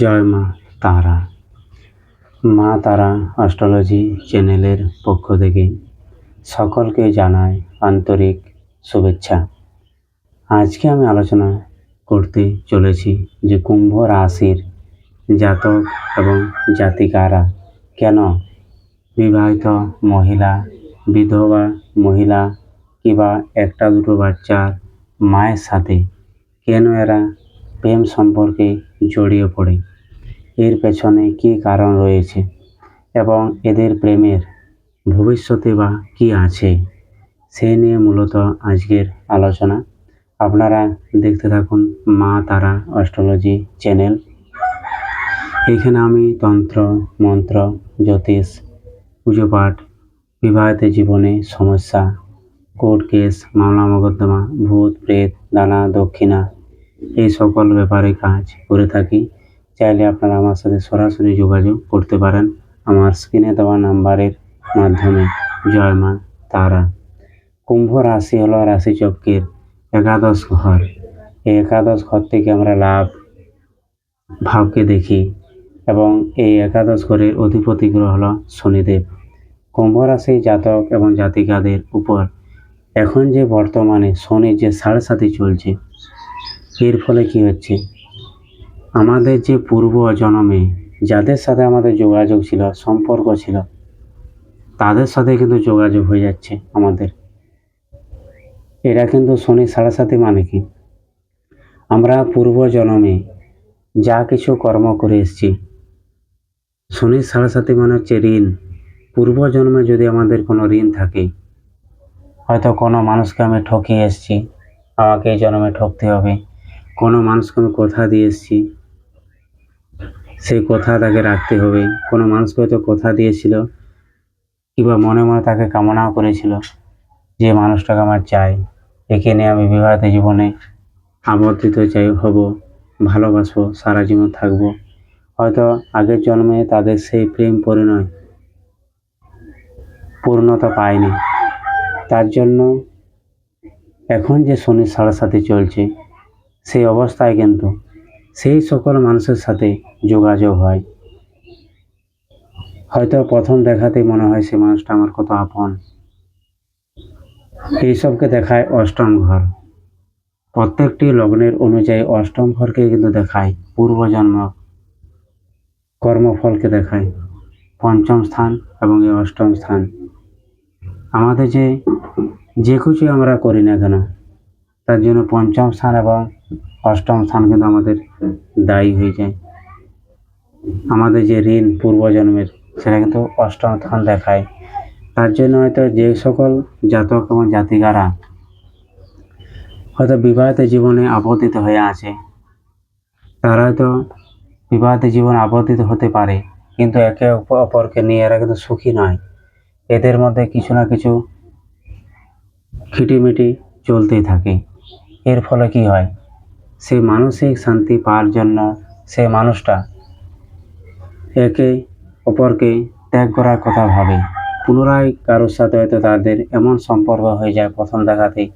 জয় মা তারা। মা তারা অস্ট্রোলজি চ্যানেলের পক্ষ থেকে সকলকে জানায় আন্তরিক শুভেচ্ছা। আজকে আমি আলোচনা করতে চলেছি যে কুম্ভ রাশির জাতক এবং জাতিকারা কেন বিবাহিত মহিলা, বিধবা মহিলা কিংবা একটা দুটো বাচ্চার মায়ের সাথে কেন এরা প্রেম সম্পর্কে জড়িয়ে পড়ে। এর পেছনে কী কারণ রয়েছে এবং এদের প্রেমের ভবিষ্যতে বা কী আছে সেই নিয়ে মূলত আজকের আলোচনা। আপনারা দেখতে থাকুন মা তারা অস্ট্রোলজি চ্যানেল। এখানে আমি তন্ত্র, মন্ত্র, জ্যোতিষ, পুজো পাঠ, বিবাহিত জীবনে সমস্যা, কোর্ট কেস, মামলা, মোকদ্দমা, ভূত, প্রেত, দানা, দক্ষিণা এই সকল ব্যাপারে কাজ করে থাকি। চাইলে আপনারা আমার সাথে সরাসরি যোগাযোগ করতে পারেন আমার স্ক্রিনে দেওয়া নাম্বারের মাধ্যমে। জয় মা, তারা। কুম্ভ রাশি হলো রাশিচক্রের একাদশ ঘর। এই একাদশ ঘর থেকে আমরা লাভ ভাবকে দেখি এবং এই একাদশ ঘরের অধিপতি গ্রহ হল শনিদেব। কুম্ভ রাশি জাতক এবং জাতিকাদের উপর এখন যে বর্তমানে শনির যে সাড়ে সাথে চলছে এর ফলে কি হচ্ছে? আমাদের যে পূর্ব জন্মে, যাদের সাথে আমাদের যোগাযোগ ছিল, সম্পর্ক ছিল, তাদের সাথে কিন্তু যোগাযোগ হয়ে যাচ্ছে আমাদের। এরা কিন্তু শনি সাড়ে সাথে মানে কি? আমরা পূর্ব জন্মে যা কিছু কর্ম করে এসেছি শনির সাড়ে সাথে মানে হচ্ছে ঋণ। পূর্ব জন্মে যদি আমাদের কোনো ঋণ থাকে, হয়তো কোনো মানুষকে আমি ঠকিয়ে এসেছি, আমাকে এই জন্মে ঠকতে হবে। কোনো মানুষকে আমি কথা দিয়ে এসেছি। সেই কথা তাকে রাখতে হবে। কোনো মানুষকে হয়তো কথা দিয়েছিল কিংবা মনে মনে তাকে কামনাও করেছিল যে মানুষটাকে আমার চাই। একে নিয়ে আমি বিবাহিত জীবনে আবর্তিত চাই, হব, ভালোবাসবো, সারা জীবন থাকব। হয়তো আগের জন্মে তাদের সেই প্রেম পরিণয়, পূর্ণতা পায়নি। তার জন্য এখন যে শনির সাড়ে সাথে চলছে সেই অবস্থায় কিন্তু সেই সকল মানুষের সাথে যোগাযোগ হয়। হয়তো প্রথম দেখাতেই মনে হয় সে মানুষটা আমার কত আপন। এইসবকে দেখায় অষ্টম ঘর। প্রত্যেকটি লগ্নের অনুযায়ী অষ্টম ঘরকে কিন্তু দেখায় পূর্বজন্ম কর্মফলকে দেখায় পঞ্চম স্থান এবং এই অষ্টম স্থান। আমাদের যে যে কিছু আমরা করি না কেন, তার জন্য পঞ্চম স্থান এবং অষ্টম স্থান কিন্তু আমাদের দায়ী হয়ে যায়। আমাদের যে ঋণ পূর্বজন্মের, সেটা কিন্তু অষ্টম স্থান দেখায়। তার জন্য হয়তো যে সকল জাতক এবং জাতিকারা হয়তো বিবাহিত জীবনে আবর্তিত হয়ে আছে, তারা হয়তো বিবাহিত জীবন আবর্তিত হতে পারে, কিন্তু একে অপ- অপরকে নিয়ে এরা কিন্তু সুখী নয়। এদের মধ্যে কিছু না কিছু খিটিমিটি চলতেই থাকে। এর ফলে কি হয়? সেই মানসিক শান্তি পাওয়ার জন্য সে মানুষটা একে অপরকে ত্যাগ করার কথা ভাবে। পুনরায় কারোর সাথে হয়তো তাদের এমন সম্পর্ক হয়ে যায় প্রথম দেখাতেই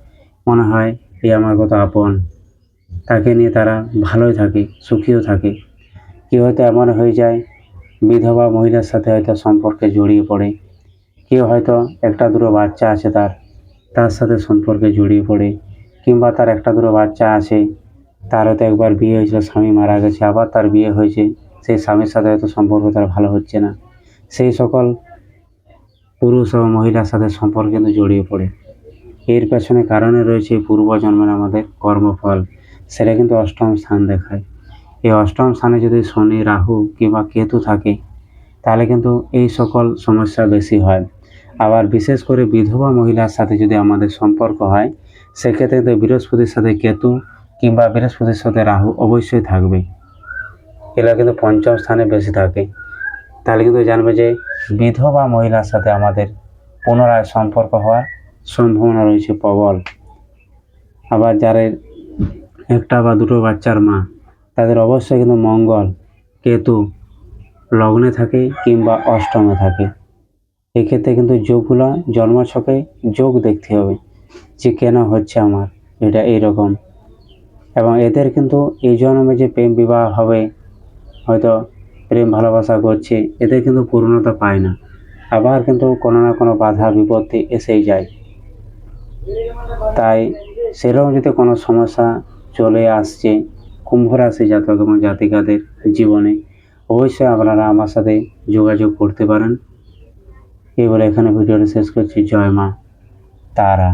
মনে হয়, এ আমার কত আপন। তাকে নিয়ে তারা ভালোই থাকে, সুখীও থাকে। কেউ হয়তো এমন হয়ে যায়, বিধবা মহিলার সাথে হয়তো সম্পর্কে জড়িয়ে পড়ে। কেউ হয়তো একটা দুটো বাচ্চা আছে তার তার সাথে সম্পর্কে জড়িয়ে পড়ে। কিংবা তার একটা দুটো বাচ্চা আছে তার হয়তো একবার বিয়ে হয়েছিল, স্বামী মারা গেছে, আবার তার বিয়ে হয়েছে। সেই স্বামীর সাথে হয়তো সম্পর্ক তার ভালো হচ্ছে না। সেই সকল পুরুষ ও মহিলার সাথে সম্পর্ক কিন্তু জড়িয়ে পড়ে। এর পেছনে কারণে রয়েছে পূর্বজন্মের আমাদের কর্মফল। সেটা কিন্তু অষ্টম স্থান দেখায়। এই অষ্টম স্থানে যদি শনি, রাহু কিংবা কেতু থাকে, তাহলে কিন্তু এই সকল সমস্যা বেশি হয়। আবার বিশেষ করে বিধবা মহিলার সাথে যদি আমাদের সম্পর্ক হয়, সেক্ষেত্রে কিন্তু বৃহস্পতির সাথে কেতু কিংবা বৃহস্পতির সাথে রাহু অবশ্যই থাকবে এরা কিন্তু পঞ্চম স্থানে বেশি থাকে। তাহলে কিন্তু জানবে যে বিধবা মহিলার সাথে আমাদের পুনরায় সম্পর্ক হওয়ার সম্ভাবনা রয়েছে প্রবল। আবার যাদের একটা বা দুটো বাচ্চার মা, তাদের অবশ্যই কিন্তু মঙ্গল, কেতু লগ্নে থাকে কিংবা অষ্টমে থাকে। এক্ষেত্রে কিন্তু যোগগুলো জন্মছকে যোগ দেখতে হবে যে কেন হচ্ছে আমার, এটা এইরকম। এবং এদের কিন্তু এই জন্মে যে প্রেম বিবাহ হবে, হয়তো প্রেম ভালোবাসা করছে, এদের কিন্তু পূর্ণতা পায় না। আবার কিন্তু কোনো না কোনো বাধা, বিপত্তি এসেই যায়। তাই সেরকম যদি কোনো সমস্যা চলে আসছে, কুম্ভ রাশি জাতক এবং জাতিকাদের জীবনে, অবশ্যই আপনারা আমার সাথে যোগাযোগ করতে পারেন। এবারে এখানে ভিডিওটা শেষ করছি। জয় মা তারা।